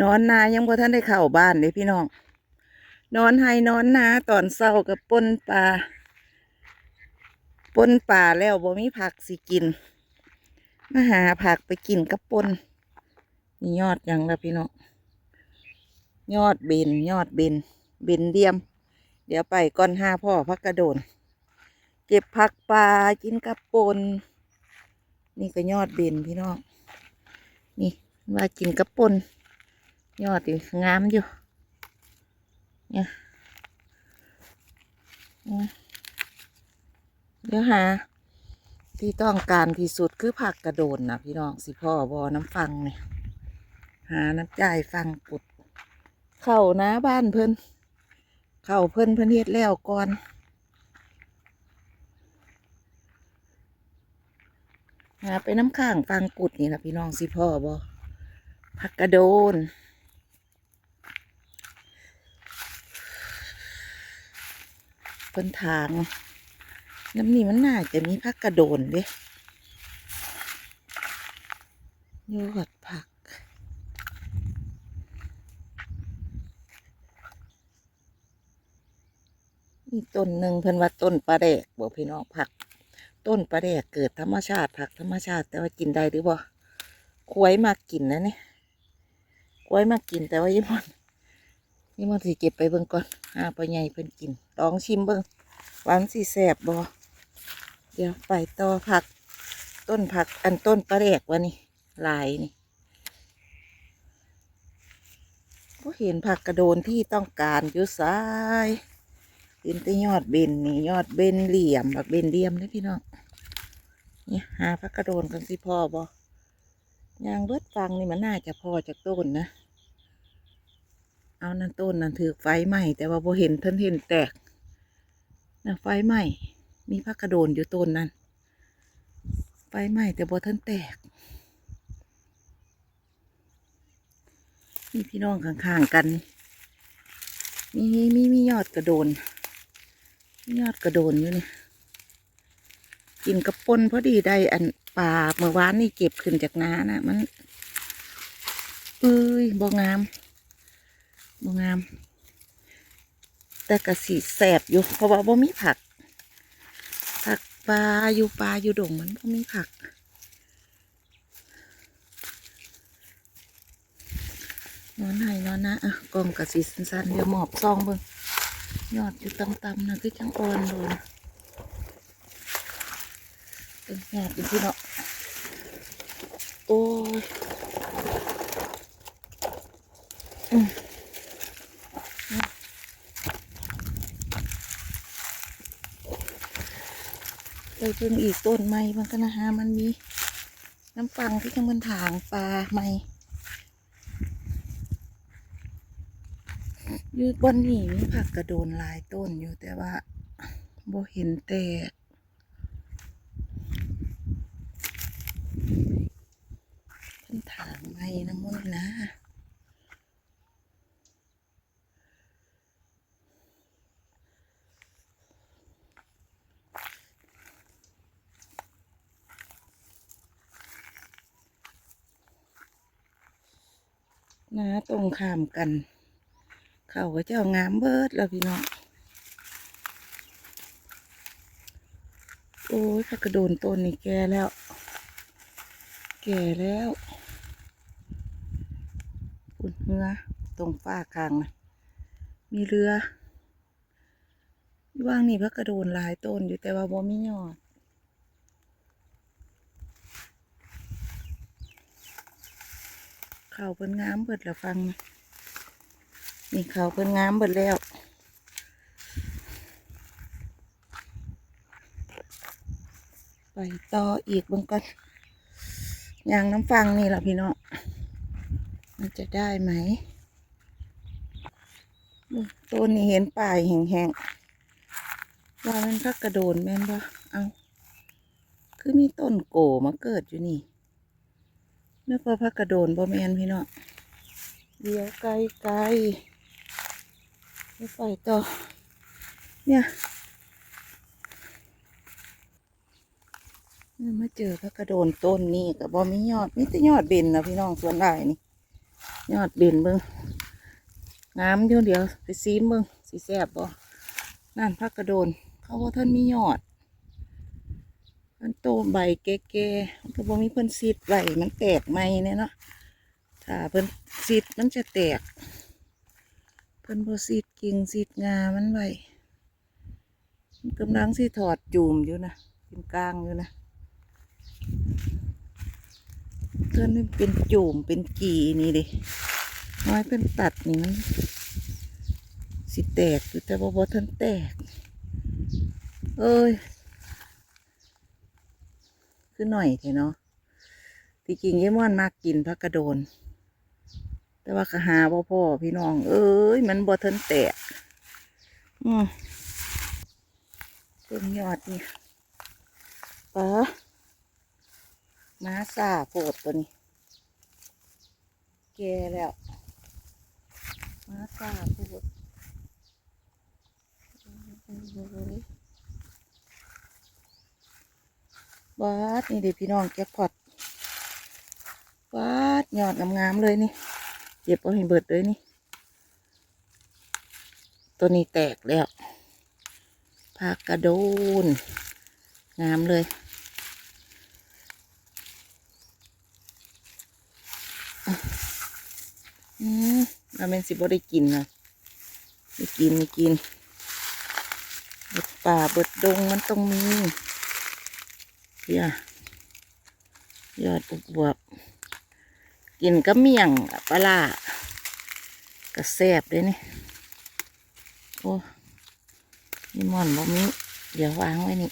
นอนนายังบ่ท่านได้เข้าบ้านเลยพี่น้อง นอนให้นอนนาตอนเช้ากับปนปลาปนป่าแล้วบ่มีผักสิกิน มาหาผักไปกินกับปนนี่ยอดหยังละพี่น้อง ยอดเบนยอดเบนเบนเดียม เดี๋ยวไปก่อนห้าพ่อพักกระโดน เก็บผักปลากินกับปนนี่ก็ยอดเบนพี่น้อง นี่ว่ากินกับปน ยอดอยู่งามอยู่เนี่ยเนี่ยเดี๋ยวหา ที่ต้องการที่สุดคือผักกระโดนนะพี่น้องสิพ่อบอน้ำฟังเนี่ยหาน้ำใจฟังปุด เข้านะบ้านเพิ่นเข้าเพิ่นเพิ่นเฮ็ดแล้วก่อนหาไปน้ำข้างฟังกุดนี่นะพี่น้องสิพ่อบอผักกระโดน เพิ่นทาง น้ำนี่มันน่าจะมีผักกระโดนเด้ยอดผัก มีต้นหนึ่งเพิ่นว่าต้นปลาแดกบอกพี่น้องผัก ต้นปลาแดกเกิดธรรมชาติผักธรรมชาติแต่ว่ากินได้หรือบ่ควยมากกินนะเนี่ยควยมากกินแต่ว่ายี่มอน ยี่มอนสิเก็บไปเบิ่งก่อนหาปลาใหญ่เพิ่นกินลองชิมเบิ่งหวานสิแสบบ่เดี๋ยวไปต่อผัก ต้นผักอันต้นปลาแดกวะนี่ลายนี่ก็เห็นผักกระโดนที่ต้องการอยู่ซ้ายเห็นแต่ยอดเบนนี่ยอดเบนเหลี่ยมแบบเบนเหลี่ยมเลยพี่น้องนี่หาพักกระโดนกันสิพ่อบอยางเบิดฟังนี่มันน่าจะพอจากต้นนะ เอานั่นต้นนั่นถือไฟไหม้แต่ว่าพอเห็นท่านเห็นแตกนะไฟไหม้มีพักกระโดนอยู่ต้นนั้นไฟไหม้แต่บ่ท่านแตกนี่พี่น้องข้างๆกันนี่มีมีมียอดกระโดนยอดกระโดนอยู่เนี่ยกินกระปนพอดีได้อันปลาเมื่อวานนี่เก็บขึ้นจากน้านะมันเอ้ยบ่งาม บงาม แต่กระสีแสบอยู่ เพราะว่าบ่มีผัก ผักปลาอยู่ปลาอยู่ดงมันบ่มีผัก นอนให้นอนนะอะกล่องกระสีสั้นๆเดี๋ยวหมอบซองเบิ่งยอดอยู่ต่ำๆนะคือจังอ่อนเลยนเป็นหยาดอยู่พี่เนาะโอ้ยอืมอืมไปเพิ่งอีกต้นไม้มันก็นะฮะมันมีน้ำฟังที่กำลังถางปลาไม้อยู่บนนี่มีผักกระโดนหลายต้นอยู่แต่ว่าบ่เห็นแตกเพิ่นถางไม้น้ำมันนะ นะตรงข้ามกัน เขาก็เจ้างามเบิดแล้วพี่น้องโอ้ยผักกระโดนต้นนี่แก่แล้ว แก่แล้วปุ่นเรือตรงฝ้าคางนะมีเรือว่างนี่พักกระโดนหลายต้นอยู่แต่ว่าบ่มียอด เขาเพิ่นงามเบิดละฟังนะนี่เขาเพิ่นงามเบิดแล้วไปต่ออีกบางก่อนยางน้ำฟังนี่แหละพี่น้องมันจะได้ไหมต้นนี้เห็นป่ายแห้งๆว่ามันพักกระโดนแม่นปะเอาคือมีต้นโกมาเกิดอยู่นี่ นึกว่าพักกระโดนบ่แมนพี่เนาะเดี๋ยวไกลไกลไปไปต่อ เนี่ยมาเจอพักกระโดนต้นนี่กับบ่มียอดมีแต่ยอดเบนนะพี่น้องส่วนหลายนี่ ยอดเด่นเบิ่งงามอยู่เดี๋ยวไปซีมเบิ่งสิแซ่บบ่นั่นพักกระโดน เขาว่าท่านมียอด มันโตใบแก่ๆก็บ่มีเพิ่นซีดใบมันแตกไหมเนี่ยเนาะถ้าเพิ่นซีดมันจะแตก เพิ่นบ่ซีดกิ่งซีดงามันไว้มันกำลังสิถอดจูมอยู่นะเป็นกลางอยู่นะเพิ่นนี่เป็นจูมเป็นกีนี่ดิน้อยเพิ่นตัดนี่มันสิแตกอยู่แต่ว่าบ่ทันแตก เอ้ย คือหน่อยเถอะเนาะที่จริงยี่ม่อนมากกินพักกระโดน แต่ว่ากะหาบ่อพ่อพี่น้อง เอ้ย มันบ่ทันแตก อืมเป็นยอดนี่ปะม้าซาโปดตัวนี้ แกแล้ว ม้าซาโปด บาดนี่เด็พี่น้องแจ็คพอตบาดยอดงามๆเลยนี่เก็บเอาให้เบิดเลยนี่ ตัวนี้แตกแล้วผักกระโดนงามเลยอืมเราเป็นสิบ่ได้กินนะไม่กินไม่กินเบิดป่าเบิดดงมันต้องมี เพี่ยยอดอุบวบกินก็เมี่ยงปลากระแซบเลยนี่ โอ้นี่มอนบ่มีเดี๋ยววางไว้นี่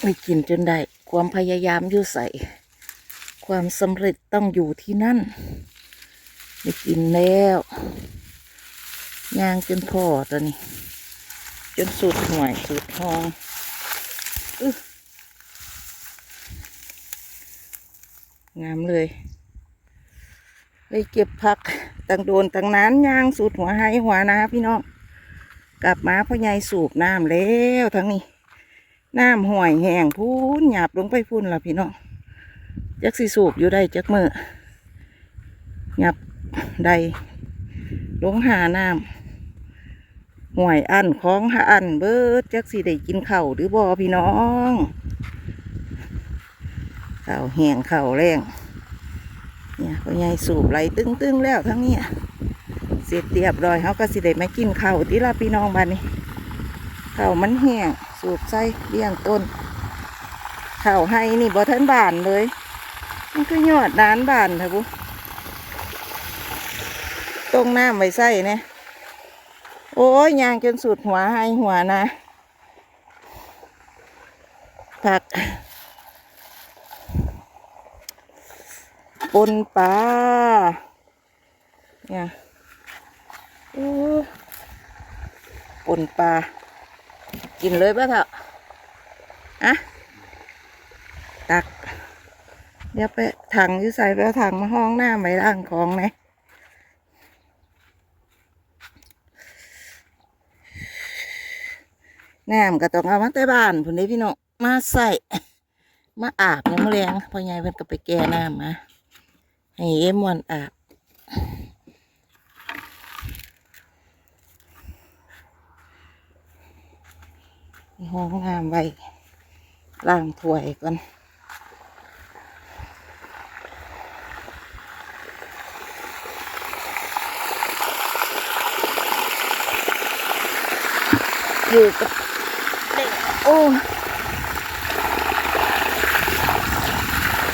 ไม่กินจนได้ ความพยายามอยู่ใส่ ความสำเร็จต้องอยู่ที่นั่นไม่กินแล้ว ยางจนพอตัวนี้ จนสุดหน่วยสุดทองอึ๊ะงามเลยไปเก็บผักตั้งโดนตั้งนานยางสูดหัวให้หัวนะพี่น้องกลับมาพ่อใหญ่สูบน้ำแล้วทั้งนี้น้ำห่วยแห้งพูนหยาบลงไปพุ่นละพี่น้องจักสิสูบอยู่ได้จักมือหยับได้ลงหาน้ำ ห่วยอันของหาอันเบิดจักสิได้กินเข้าหรือบ่พี่น้องเข้าแห้งข้าแรงเนี่ยพ่อใหญ่สูบไหลตึงๆแล้วทั้งเนี้ยเสร็จเรียบรอยเขาก็สิได้ไมากินเข้าที่ละพี่น้องบ้านนี้ข้ามันแห้งสูบใส่เลี้ยงต้นเข้าให้นี่บ่ทันบานเลยมันคือยอดดานบานเถอะบุตรงน้ำไว้ใส่เนี่ย โอ้ยยางจนสุดหัวให้หัวนะ ผักปนปลาเนี่ยโอ้ปนปลา กินเลยป่ะเถอะอะตัก เดี๋ยวไปถังอยู่ใส่ไปถังมาห้องหน้าไว้ล่างของนะ น้ำก็ต้องเอามาแต่บ้านผุนนี้พี่น้องมาใส่มาอาบเนี่ยังแรงพ่อใหญ่เพิ่นก็ไปแก่น้ำมาให้เอ็มวนอาบห้องน้ำไว้ล้างถ้วยก่อนอยู่กับ อ้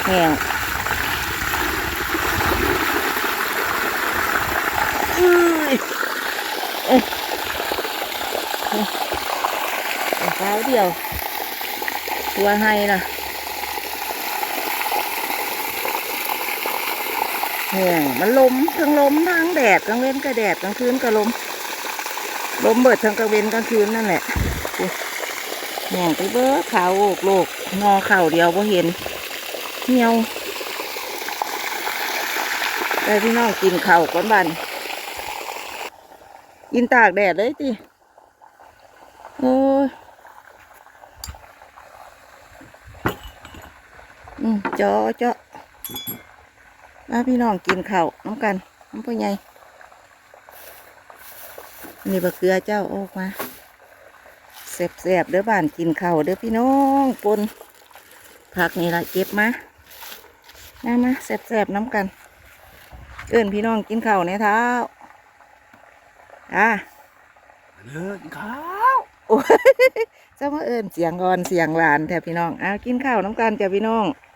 แห้งอื้อเอ้ยเท้าเดียว ตัวให้นะแห้งมันลมทั้งลมทั้งแดดกลางเว้นก็แดดกลางคืนก็ลมลมเบิดทั้งกลางเว้นกลางคืนนั่นแหละอุ๊ย แหงไปเบ้อขาวโอกโลกงอเข่าเดียวพอเห็นเหี่ยวแต่พี่น้องกินเข่าก้อนบันกินตากแดดเลยจีโอ้ยอืมจาอเจาะมาพี่น้องกินข้าวน้ำกันน้ำพ่อใหญ่นี่บะเกลือเจ้าโอ้มา แซ่บๆเด้อบ้านกินข้าวเด้อพี่น้องปนผักนี่ละเก็บมามามาแซ่บๆน้ำกัน เอิ้นพี่น้องกินข้าวในเท้าอะเลิกข้าวโอ้ยจะมาเอิ้นเสียงอ่อนเสียงหวานแถบพี่น้องอะกินข้าวน้ำกันจ้ะพี่น้องก